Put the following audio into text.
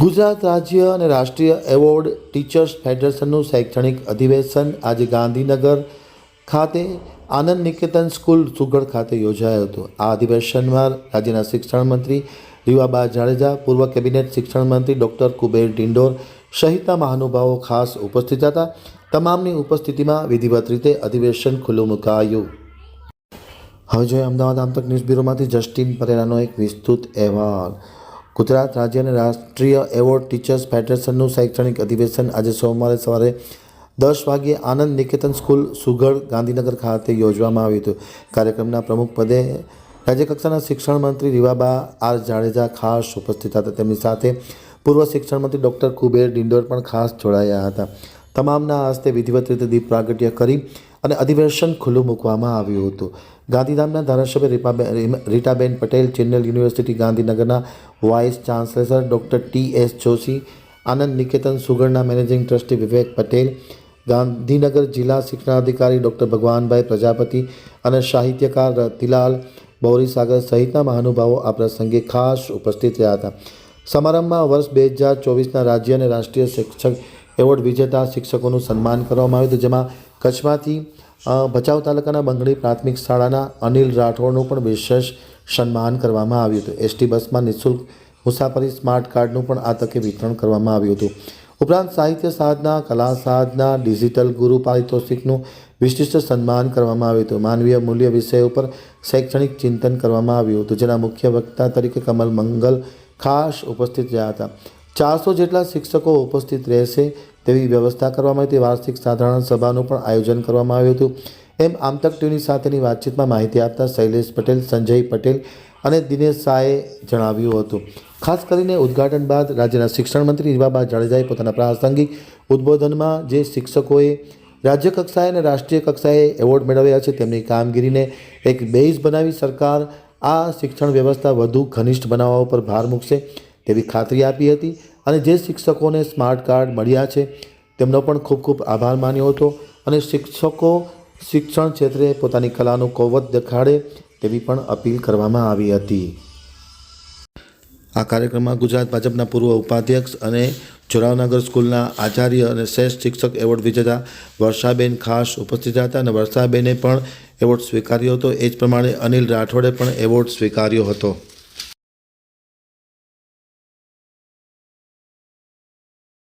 ગુજરાત રાજ્ય અને રાષ્ટ્રીય એવોર્ડ ટીચર્સ ફેડરેશનનું શૈક્ષણિક અધિવેશન આજે ગાંધીનગર ખાતે આનંદ નિકેતન સ્કૂલ સુગઢ ખાતે યોજાયું હતું. આ અધિવેશનમાં રાજ્યના શિક્ષણ મંત્રી રીવાબા જાડેજા, પૂર્વ કેબિનેટ શિક્ષણ મંત્રી ડૉક્ટર કુબેર ડિંડોર સહિતના મહાનુભાવો ખાસ ઉપસ્થિત હતા. તમામની ઉપસ્થિતિમાં વિધિવત રીતે અધિવેશન ખુલ્લું મુકાયું. હવે જોઈએ અમદાવાદ આમતક ન્યૂઝ બ્યુરોમાંથી જસ્ટિન પરેરાનો એક વિસ્તૃત અહેવાલ. ગુજરાત રાજ્યના રાષ્ટ્રીય એવોર્ડ ટીચર્સ ફેડરેશનનું શૈક્ષણિક અધિવેશન આજે સોમવારે સવારે દસ વાગ્યે આનંદ નિકેતન સ્કૂલ સુગઢ ગાંધીનગર ખાતે યોજવામાં આવ્યું હતું. કાર્યક્રમના પ્રમુખ પદે રાજ્યકક્ષાના શિક્ષણ મંત્રી રીવાબા આર જાડેજા ખાસ ઉપસ્થિત હતા. તેમની સાથે પૂર્વ શિક્ષણ મંત્રી ડૉક્ટર કુબેર ડિંડોર પણ ખાસ જોડાયા હતા. તમામના હસ્તે વિધિવત રીતે દીપ પ્રાગટ્ય કરી અને અધિવેશન ખુલ્લું મૂકવામાં આવ્યું હતું. ગાંધીધામના ધારાસભ્ય રીપાબેન રીટાબેન પટેલ, ચેન્નલ યુનિવર્સિટી ગાંધીનગરના vice chancellor doctor T S Joshi, Anand Niketan સુગરના managing trustee Vivek Patel, Gandhinagar જિલ્લા શિક્ષણાધિકારી ડૉક્ટર ભગવાનભાઈ પ્રજાપતિ અને સાહિત્યકાર રતિલાલ બૌરીસાગર સહિતના મહાનુભાવો આ પ્રસંગે ખાસ ઉપસ્થિત રહ્યા હતા. સમારંભમાં વર્ષ બે હજાર ચોવીસના રાજ્ય અને રાષ્ટ્રીય શિક્ષક એવોર્ડ વિજેતા શિક્ષકોનું સન્માન કરવામાં આવ્યું હતું, જેમાં કચ્છમાંથી ભચાઉ તાલુકાના બંગડી પ્રાથમિક શાળાના અનિલ રાઠોડનું પણ વિશેષ સન્માન કરવામાં આવ્યું હતું. એસટી બસમાં નિઃશુલ્ક મુસાફરી સ્માર્ટ કાર્ડનું પણ આ તકે વિતરણ કરવામાં આવ્યું હતું. ઉપરાંત સાહિત્ય સાધના, કલા સાધના, ડિજિટલ ગુરુ પારિતોષિકનું વિશિષ્ટ સન્માન કરવામાં આવ્યું હતું. માનવીય મૂલ્ય વિષય ઉપર શૈક્ષણિક ચિંતન કરવામાં આવ્યું હતું, જેના મુખ્ય વક્તા તરીકે કમલ મંગલ ખાસ ઉપસ્થિત રહ્યા હતા. ચારસો જેટલા શિક્ષકો ઉપસ્થિત રહેશે તેવી વ્યવસ્થા કરવામાં આવી વાર્ષિક સાધારણ સભાનું પણ આયોજન કરવામાં આવ્યું હતું. એમ આમતક ટીવીની સાથેની વાતચીતમાં માહિતી આપતા શૈલેષ પટેલ, સંજય પટેલ અને દિનેશ શાહે જણાવ્યું હતું. ખાસ કરીને ઉદ્ઘાટન બાદ રાજ્યના શિક્ષણ મંત્રી રીવાબા જાડેજાએ પોતાના પ્રાસંગિક ઉદ્બોધનમાં જે શિક્ષકોએ રાજ્ય કક્ષાએ અને રાષ્ટ્રીય કક્ષાએ એવોર્ડ મેળવ્યા છે, તેમની કામગીરીને એક બેઝ બનાવી સરકાર આ શિક્ષણ વ્યવસ્થા વધુ ઘનિષ્ઠ બનાવવા ઉપર ભાર મૂકશે તેવી ખાતરી આપી હતી. અને જે શિક્ષકોને સ્માર્ટ કાર્ડ મળ્યા છે, તેમનો પણ ખૂબ ખૂબ આભાર માન્યો હતો અને શિક્ષકો શિક્ષણ ક્ષેત્રે પોતાની કલાનું કૌવત દેખાડે તેવી પણ અપીલ કરવામાં આવી હતી. આ કાર્યક્રમમાં ગુજરાત ભાજપના પૂર્વ ઉપાધ્યક્ષ અને જોરાવનગર સ્કૂલના આચાર્ય અને શ્રેષ્ઠ શિક્ષક એવોર્ડ વિજેતા વર્ષાબેન ખાસ ઉપસ્થિત હતા અને વર્ષાબેને પણ એવોર્ડ સ્વીકાર્યો હતો. એ જ પ્રમાણે અનિલ રાઠોડે પણ એવોર્ડ સ્વીકાર્યો હતો.